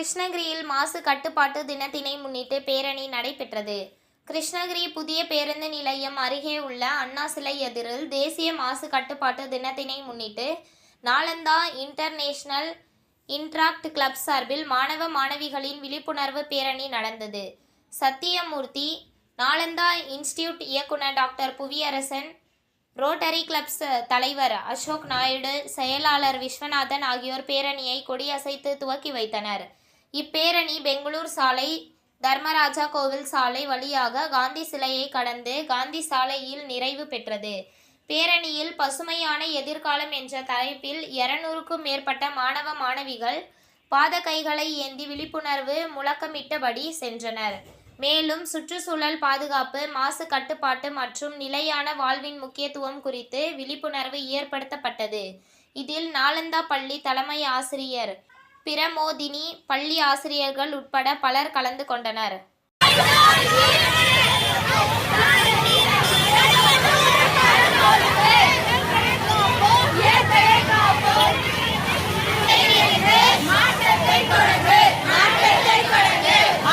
கிருஷ்ணகிரியில் மாசு கட்டுப்பாட்டு தினத்தினை முன்னிட்டு பேரணி நடைபெற்றது. கிருஷ்ணகிரி புதிய பேருந்து நிலையம் அருகே உள்ள அண்ணா சிலை எதிரில் தேசிய மாசு கட்டுப்பாட்டு தினத்தினை முன்னிட்டு நாலந்தா இன்டர்நேஷனல் இன்ட்ராக்ட் கிளப் சார்பில் மாணவ மாணவிகளின் விழிப்புணர்வு பேரணி நடந்தது. சத்தியமூர்த்தி நாலந்தா இன்ஸ்டியூட் இயக்குனர் டாக்டர் புவியரசன் ரோட்டரி கிளப்ஸ் தலைவர் அசோக் நாயுடு செயலாளர் விஸ்வநாதன் ஆகியோர் பேரணியை கொடியசைத்து துவக்கி வைத்தனர். இப்பேரணி பெங்களூர் சாலை தர்மராஜா கோவில் சாலை வழியாக காந்தி சிலையை கடந்து காந்தி சாலையில் நிறைவு பெற்றது. பேரணியில் பசுமையான எதிர்காலம் என்ற தலைப்பில் இருநூறுக்கும் மேற்பட்ட மாணவ மாணவிகள் பாத கைகளை ஏந்தி விழிப்புணர்வு முழக்கமிட்டபடி சென்றனர். மேலும் சுற்றுச்சூழல் பாதுகாப்பு மாசு கட்டுப்பாட்டு மற்றும் நிலையான வாழ்வின் முக்கியத்துவம் குறித்து விழிப்புணர்வு ஏற்படுத்தப்பட்டது. இதில் நாலந்தா பள்ளி தலைமை ஆசிரியர் பிரமோதினி பள்ளி ஆசிரியர்கள் உட்பட பலர் கலந்து கொண்டனர்.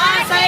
ஆசை